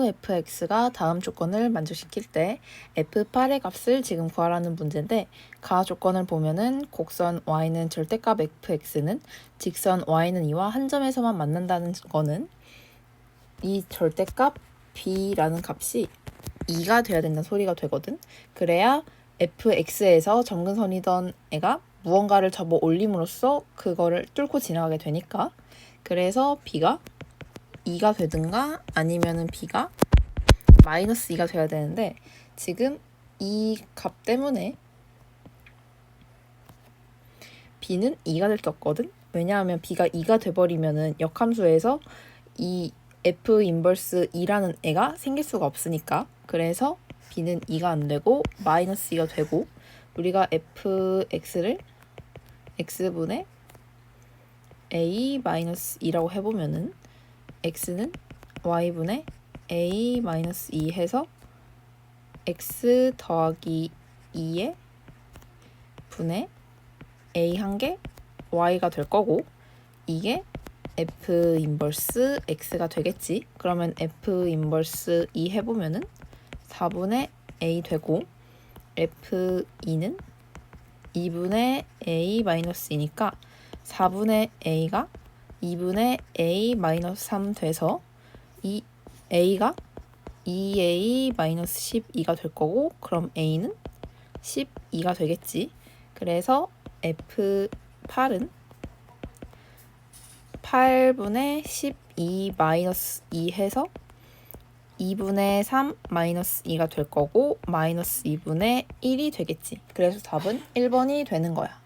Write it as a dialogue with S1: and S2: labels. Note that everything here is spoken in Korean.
S1: fx가 다음 조건을 만족시킬 때 f8의 값을 지금 구하라는 문제인데 가 조건을 보면은 곡선 y는 절대값 fx는 직선 y는 2와 한 점에서만 만난다는 거는 이 절대값 b라는 값이 2가 돼야 된다는 소리가 되거든. 그래야 fx에서 점근선이던 애가 무언가를 접어 올림으로써 그거를 뚫고 지나가게 되니까 그래서 b가 2가 되든가 아니면은 b가 마이너스 2가 돼야 되는데 지금 이 값 때문에 b는 2가 될 수 없거든. 왜냐하면 b가 2가 돼버리면은 역함수에서 이 f 인버스 2라는 애가 생길 수가 없으니까 그래서 b는 2가 안 되고 마이너스 2가 되고 우리가 fx를 x분의 a 마이너스 2라고 해보면은 x는 y분의 a 마이너스 2 해서 x 더하기 2의 분의 a 한 개 y가 될 거고 이게 f 인버스 x가 되겠지. 그러면 f 인버스 2 해보면은 4분의 a 되고 f2는 2분의 a 마이너스 2니까 4분의 a가 2분의 a 마이너스 3 돼서 이 a가 2a 마이너스 12가 될 거고 그럼 a는 12가 되겠지. 그래서 f8은 8분의 12 마이너스 2 해서 2분의 3 마이너스 2가 될 거고 마이너스 2분의 1이 되겠지. 그래서 답은 1번이 되는 거야.